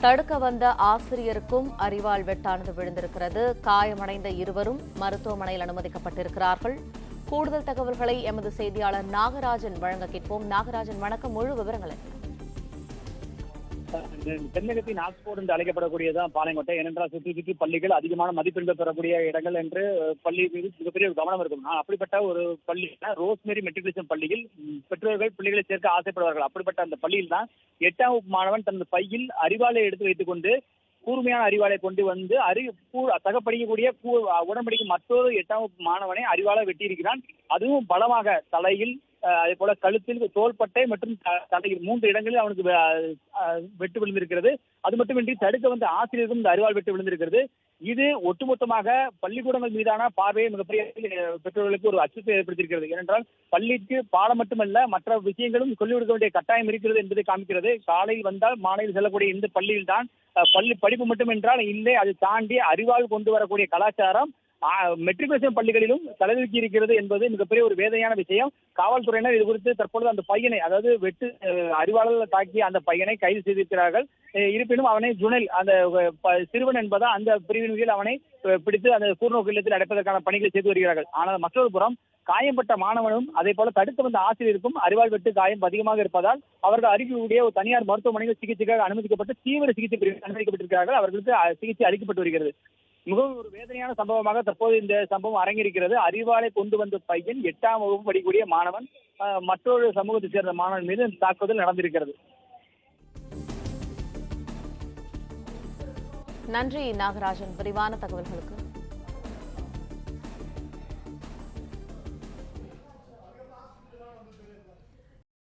தடுக்க வந்த ஆசிரியருக்கும் அறிவால் வெட்டானது விழுந்திருக்கிறது. காயமடைந்த இருவரும் மருத்துவமனையில் அனுமதிக்கப்பட்டிருக்கிறார்கள். கூடுதல் தகவல்களை எமது செய்தியாளர் நாகராஜன் வழங்க கேட்போம். நாகராஜன் வணக்கம். முழு விவரங்களை தென்னகத்தின் ஆக்ஸ்போர்ட் என்று அழைக்கப்படக்கூடியதான் பாளையங்கோட்டை. ஏனென்றால் சுற்றி சுற்றி பள்ளிகள் அதிகமான மதிப்பெண்கள் பெறக்கூடிய இடங்கள் என்று பள்ளி மீது மிகப்பெரிய ஒரு கவனம் இருக்கும். நான் அப்படிப்பட்ட ஒரு பள்ளி ரோஸ்மேரி மெட்ரிகுலேஷன் பள்ளியில் பெற்றோர்கள் பிள்ளைகளை சேர்க்க ஆசைப்படுவார்கள். அப்படிப்பட்ட அந்த பள்ளியில் தான் எட்டாம் வகுப்பு மாணவன் தனது பையில் அறிவாளை எடுத்து வைத்துக் கொண்டு கூர்மையான அறிவாளை கொண்டு வந்து அறி கூ- சக மற்றொரு எட்டாம் மாணவனை அறிவாளை வெட்டியிருக்கிறான். அதுவும் பலமாக தலையில் அதே போல கழுத்தில் தோள்பட்டை மற்றும் த- தலையில் மூன்று இடங்களில் அவனுக்கு வெட்டு விழுந்திருக்கிறது. அது மட்டுமின்றி தடுக்க வந்த ஆசிரியருக்கும் இந்த அறிவால் வெட்டு விழுந்திருக்கிறது. இது ஒட்டுமொத்தமாக பள்ளிக்கூடங்கள் மீதான பார்வையை மிகப்பெரிய பெற்றோர்களுக்கு ஒரு அச்சத்தை ஏற்படுத்தியிருக்கிறது. ஏனென்றால் பள்ளிக்கு பாடம் மட்டுமல்ல மற்ற விஷயங்களும் சொல்லிக் கொடுக்க வேண்டிய கட்டாயம் இருக்கிறது என்பதை காமிக்கிறது. காலையில் வந்தால் மாலையில் செல்லக்கூடிய இந்த பள்ளியில் தான் பள்ளி படிப்பு மட்டும் என்றால் இல்லை அது தாண்டி அறிவால் கொண்டு வரக்கூடிய கலாச்சாரம் மெட்ரிகுலேஷன் பள்ளிகளிலும் தலைதூக்கி இருக்கிறது என்பது மிகப்பெரிய ஒரு வேதனையான விஷயம். காவல்துறையினர் இது குறித்து தற்பொழுது அந்த பையனை அதாவது வெட்டு அறிவாளர்கள் தாக்கிய அந்த பையனை கைது செய்திருக்கிறார்கள். இருப்பினும் அவனை ஜுனல் அந்த சிறுவன் என்பதா அந்த பிரிவின் கீழ் அவனை பிடித்து அந்த கூர்நோக்கு இல்லத்தில் அடைப்பதற்கான பணிகளை செய்து வருகிறார்கள். ஆனால் மற்றொரு புறம் காயம்பட்ட மாணவனும் அதே போல தடுத்து வந்த ஆசிரியருக்கும் அறிவாள் வெட்டு காயம் அதிகமாக இருப்பதால் அவர்கள் அருகிலுடைய ஒரு தனியார் மருத்துவமனையில் சிகிச்சைக்காக அனுமதிக்கப்பட்டு தீவிர சிகிச்சை பிரிவில் அனுமதிக்கப்பட்டிருக்கிறார்கள். அவர்களுக்கு சிகிச்சை அளிக்கப்பட்டு வருகிறது. மிகவும் ஒரு வேதனையான சம்பவமாக தற்போது இந்த சம்பவம் அரங்கிருக்கிறது அறிவாலை கொண்டு வந்த பையன் எட்டாம் வகுப்பு படிக்கக்கூடிய மாணவன் மற்றொரு சமூகத்தை சேர்ந்த மாணவன் மீது இந்த தாக்குதல் நடந்திருக்கிறது. நன்றி நாகராஜன். விரிவான தகவல்களுக்கு.